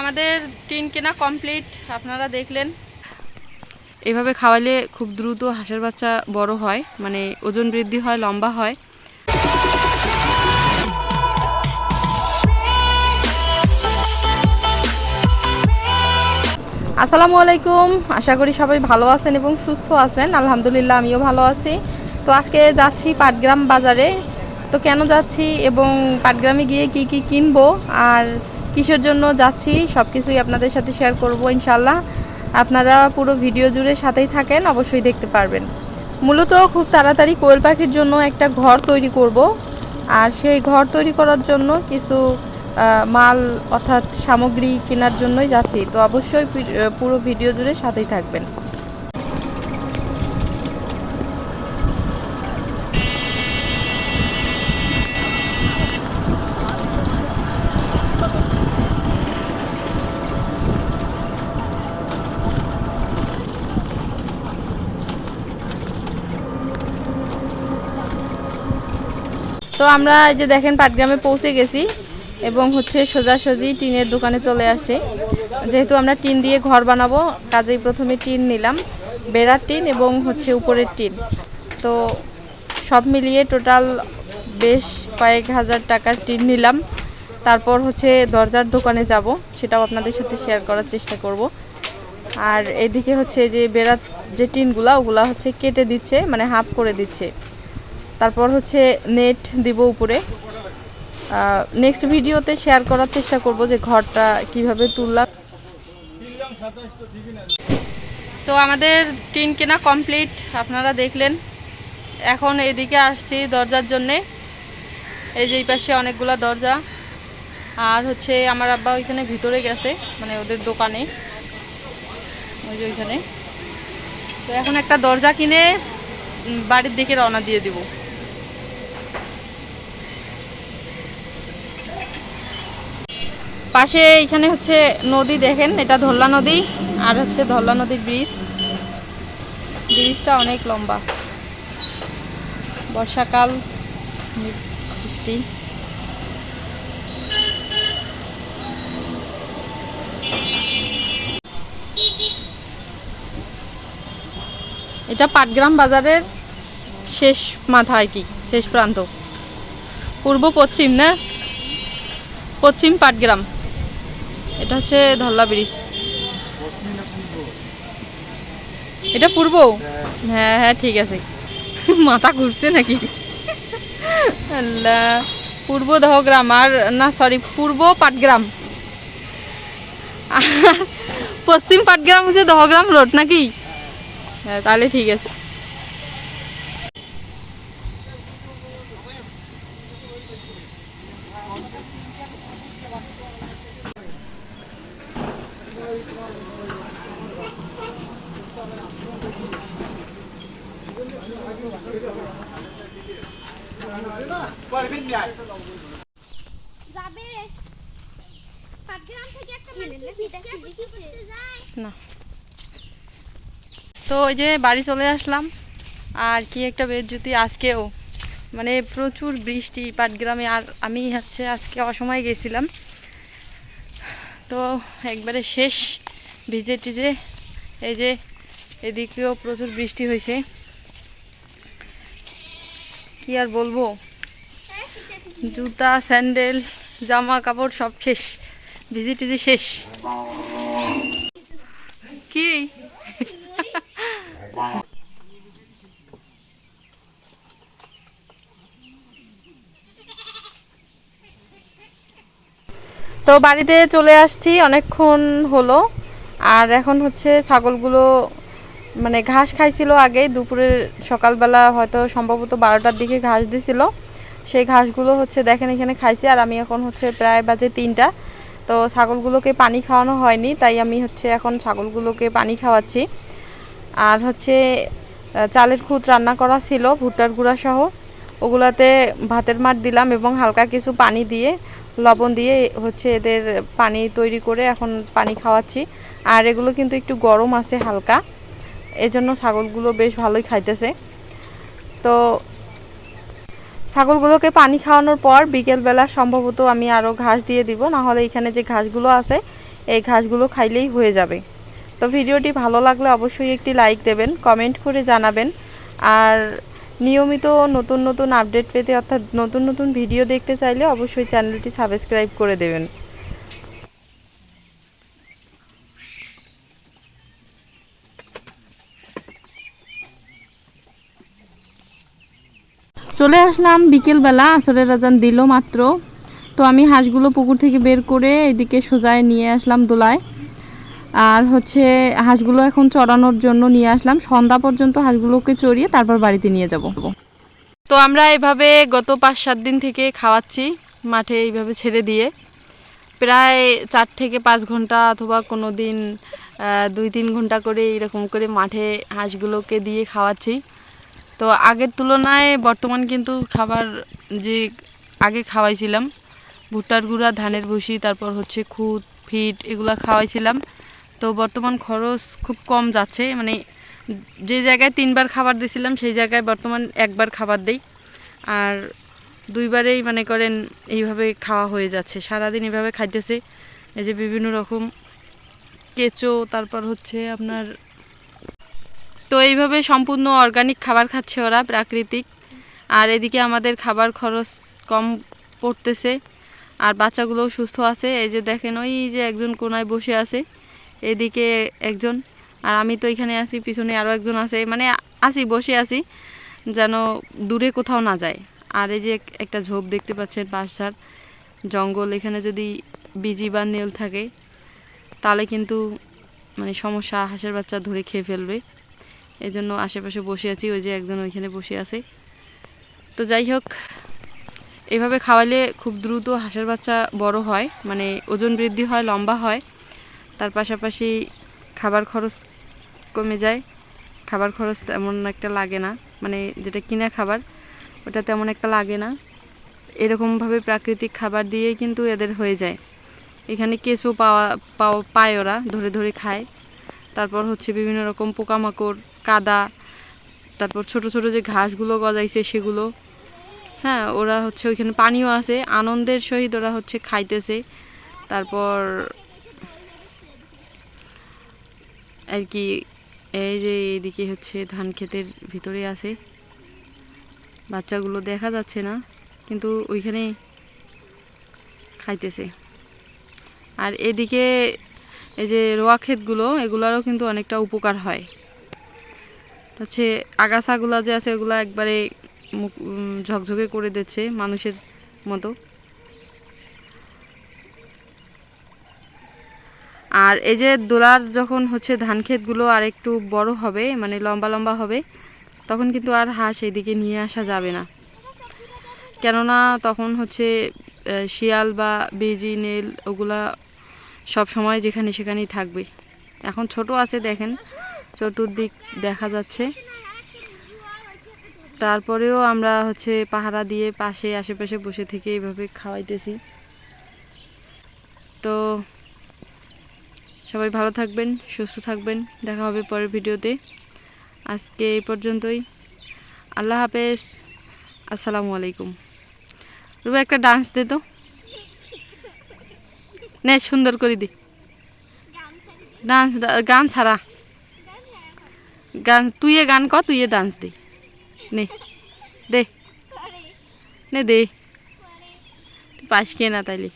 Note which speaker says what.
Speaker 1: আমাদের টিন কেনা কমপ্লিট আপনারা দেখলেন। এভাবে খাওয়ালে খুব দ্রুত হাঁসের বাচ্চা বড় হয় মানে ওজন বৃদ্ধি হয়, লম্বা হয়। আসসালামু আলাইকুম, আশা করি সবাই ভালো আছেন এবং সুস্থ আছেন। আলহামদুলিল্লাহ, আমিও ভালো আছি। তো আজকে যাচ্ছি পাটগ্রাম বাজারে। তো কেন যাচ্ছি এবং পাটগ্রামে গিয়ে কি কি কিনবো? আর কিসের জন্য যাচ্ছি সব কিছুই আপনাদের সাথে শেয়ার করব ইনশাল্লাহ আপনারা পুরো ভিডিও জুড়ে সাথেই থাকেন, অবশ্যই দেখতে পারবেন। মূলত খুব তাড়াতাড়ি কোয়েল পাখির জন্য একটা ঘর তৈরি করব। আর সেই ঘর তৈরি করার জন্য কিছু মাল অর্থাৎ সামগ্রী কেনার জন্যই যাচ্ছি। তো অবশ্যই পুরো ভিডিও জুড়ে সাথেই থাকবেন। তো আমরা এই যে দেখেন পাটগ্রামে পৌঁছে গেছি এবং হচ্ছে সোজাসুজি টিনের দোকানে চলে আসছি। যেহেতু আমরা টিন দিয়ে ঘর বানাবো, কাজেই প্রথমে টিন নিলাম, বেড়ার টিন এবং হচ্ছে উপরের টিন। তো সব মিলিয়ে টোটাল বেশ কয়েক হাজার টাকার টিন নিলাম। তারপর হচ্ছে দরজার দোকানে যাব, সেটাও আপনাদের সাথে শেয়ার করার চেষ্টা করব। আর এদিকে হচ্ছে যে বেড়ার যে টিনগুলা, ওগুলা হচ্ছে কেটে দিচ্ছে মানে হাফ করে দিচ্ছে। তারপর হচ্ছে নেট দিব উপরে। নেক্সট ভিডিওতে শেয়ার করার চেষ্টা করব যে ঘরটা কীভাবে তুললাম। তো আমাদের টিন কেনা কমপ্লিট আপনারা দেখলেন। এখন এদিকে আসছি দরজার জন্যে। এই যে এই পাশে অনেকগুলা দরজা। আর হচ্ছে আমার আব্বা ওইখানে ভিতরে গেছে মানে ওদের দোকানে। ওই যে ওইখানে। তো এখন একটা দরজা কিনে বাড়ির দিকে রওনা দিয়ে দিব। পাশে এখানে হচ্ছে নদী দেখেন, এটা ধল্লা নদী আর হচ্ছে ধল্লা নদীর ব্রিজ ব্রিজটা অনেক লম্বা। বর্ষাকাল, বৃষ্টি। এটা পাটগ্রাম বাজারের শেষ মাথা আর কি, শেষ প্রান্ত। পূর্ব পশ্চিম, না? পশ্চিম পাটগ্রাম। এটা হচ্ছে ধল্লা ব্রিজ। এটা পূর্ব? হ্যাঁ হ্যাঁ ঠিক আছে। মাথা ঘুরছে নাকি? পূর্ব দহগ্রাম আর না সরি পূর্ব পাটগ্রাম। পশ্চিম পাটগ্রাম হচ্ছে দহগ্রাম রোড নাকি? হ্যাঁ তাহলে ঠিক আছে
Speaker 2: যাবে পাটগ্রাম থেকে একটা মানুষ ভিক্ষা করতে যায়
Speaker 1: না। তো ওই যে বাড়ি চলে আসলাম, আর কি একটা বেজ্জুতি আজকেও। মানে প্রচুর বৃষ্টি, পাটগ্রামে, আর আমি হচ্ছে আজকে অসময়ে গেছিলাম। তো একবারে শেষ ভিজে টিজে, এই যে এদিকেও প্রচুর বৃষ্টি হয়েছে। কি আর বলব? জুতা, স্যান্ডেল, জামা, কাপড় সব শেষ। ভিজে টিজে শেষ। কি? তো বাড়িতে চলে আসছি, অনেকক্ষণ হলো। আর এখন হচ্ছে ছাগলগুলো মানে ঘাস খাইছিল আগে দুপুরে সকালবেলা হয়তো সম্ভবত বারোটার দিকে ঘাস দিছিল। সেই ঘাসগুলো হচ্ছে দেখেন এখানে খাইছি, আর আমি এখন হচ্ছে প্রায় বাজে তিনটা। তো ছাগলগুলোকে পানি খাওয়ানো হয়নি, তাই আমি হচ্ছে এখন ছাগলগুলোকে পানি খাওয়াচ্ছি। আর হচ্ছে চালের খুদ রান্না করা ছিল, ভুট্টার গুঁড়া সহ। ওগুলাতে ভাতের মাঠ দিলাম এবং হালকা কিছু পানি দিয়ে, লবণ দিয়ে হচ্ছে এদের পানি তৈরি করে এখন পানি খাওয়াচ্ছি। আর এগুলো কিন্তু একটু গরম আছে হালকা। এজন্য ছাগলগুলো বেশ ভালোই খাইতেছে। তো ছাগলগুলোকে পানি খাওয়ানোর পর বিকেলবেলা সম্ভবত আমি আরও ঘাস দিয়ে দিব না হলে এখানে যে ঘাসগুলো আছে, এই ঘাসগুলো খাইলেই হয়ে যাবে। তো ভিডিওটি ভালো লাগলে অবশ্যই একটি লাইক দেবেন, কমেন্ট করে জানাবেন। আর নিয়মিত নতুন নতুন আপডেট পেতে অর্থাৎ নতুন নতুন ভিডিও দেখতে চাইলে অবশ্যই চ্যানেলটি সাবস্ক্রাইব করে দেবেন। চলে আসলাম, বিকেলবেলা আসরের রাজান দিল মাত্র। তো আমি হাঁসগুলো পুকুর থেকে বের করে এদিকে সোজায় নিয়ে আসলাম দোলায়। আর হচ্ছে হাঁসগুলো এখন চড়ানোর জন্য নিয়ে আসলাম। সন্ধ্যা পর্যন্ত হাঁসগুলোকে চড়িয়ে তারপর বাড়িতে নিয়ে যাব। তো আমরা এভাবে গত পাঁচ সাত দিন থেকে খাওয়াচ্ছি মাঠে এইভাবে ছেড়ে দিয়ে। প্রায় চার থেকে পাঁচ ঘণ্টা অথবা কোনো দিন দুই তিন ঘণ্টা করে এরকম করে মাঠে হাঁসগুলোকে দিয়ে খাওয়াচ্ছি। তো আগের তুলনায় বর্তমান কিন্তু খাবার যে আগে খাওয়াইছিলাম, ভুট্টার গুঁড়া, ধানের ভুসি, তারপর হচ্ছে খুদ, ফিট এগুলা খাওয়াইছিলাম। তো বর্তমান খরচ খুব কম যাচ্ছে মানে যে জায়গায় তিনবার খাবার দিয়েছিলাম, সেই জায়গায় বর্তমান একবার খাবার দেই। আর দুইবারেই মানে করেন এইভাবে খাওয়া হয়ে যাচ্ছে, সারাদিন এইভাবে খাইতেছে। এই যে বিভিন্ন রকম কেঁচো, তারপর হচ্ছে আপনার তো এইভাবে সম্পূর্ণ অর্গানিক খাবার খাচ্ছে ওরা, প্রাকৃতিক। আর এদিকে আমাদের খাবার খরচ কম পড়তেছে, আর বাচ্চাগুলোও সুস্থ আছে। এই যে দেখেন, ওই যে একজন কোনায় বসে আছে, এদিকে একজন। আর আমি তো এখানে আছি, পিছনে আরও একজন আছে। মানে আসি বসে আছি, যেন দূরে কোথাও না যায়। আর এই যে একটা ঝোপ দেখতে পাচ্ছেন বাঁশঝাড় জঙ্গল। এখানে যদি বিজি বা নেল থাকে, তাহলে কিন্তু মানে সমস্যা, হাঁসের বাচ্চা ধরে খেয়ে ফেলবে। এই জন্য আশেপাশে বসে আছি, ওই যে একজন ওইখানে বসে আছে। তো যাই হোক, এভাবে খাওয়ালে খুব দ্রুত হাঁসের বাচ্চা বড় হয় মানে ওজন বৃদ্ধি হয়, লম্বা হয়। তার পাশাপাশি খাবার খরচ কমে যায়। খাবার খরচ তেমন একটা লাগে না মানে যেটা কিনা খাবার, ওটা তেমন একটা লাগে না। এরকমভাবে প্রাকৃতিক খাবার দিয়েই কিন্তু এদের হয়ে যায়। এখানে কেঁচো পাওয়া, পাও, পায় ওরা, ধরে ধরে খায়। তারপর হচ্ছে বিভিন্ন রকম পোকামাকড় কাদা, তারপর ছোট ছোট যে ঘাসগুলো গজাইছে সেগুলো। হ্যাঁ ওরা হচ্ছে ওইখানে পানিও আছে, আনন্দের সহিত ওরা হচ্ছে খাইতেছে। তারপর আর কি, এই যে এইদিকে হচ্ছে ধান ক্ষেতের ভিতরে আছে। বাচ্চাগুলো দেখা যাচ্ছে না, কিন্তু ওইখানে খাইতেছে। আর এদিকে এই যে রোয়া ক্ষেতগুলো, এগুলারও কিন্তু অনেকটা উপকার হয়। হচ্ছে আগাছাগুলো যে আছে এগুলো একবারে ঝকঝকে করে দিচ্ছে মানুষের মতো। আর এই যে দোলার যখন হচ্ছে ধান ক্ষেতগুলো আর একটু বড় হবে মানে লম্বা লম্বা হবে, তখন কিন্তু আর হাঁস এদিকে নিয়ে আসা যাবে না। কেননা তখন হচ্ছে শিয়াল বা বেজি, নেল ওগুলা সব সময় যেখানে সেখানেই থাকবে। এখন ছোট আছে দেখেন চতুর্দিক দেখা যাচ্ছে। তারপরেও আমরা হচ্ছে পাহারা দিয়ে পাশে আশেপাশে বসে থেকে এইভাবে খাওয়াইতেছি। তো সবাই ভালো থাকবেন, সুস্থ থাকবেন। দেখা হবে পরের ভিডিওতে। আজকে এই পর্যন্তই। আল্লাহ হাফেজ। আসসালামু আলাইকুম। রুবা একটা ডান্স দে তো। নে, সুন্দর করে দি। ডান্স গান ছাড়া। গান তুই এ গান কর তুই এ ডান্স দে। নে দে। নে দে। তুই পাস কে না তাইলে।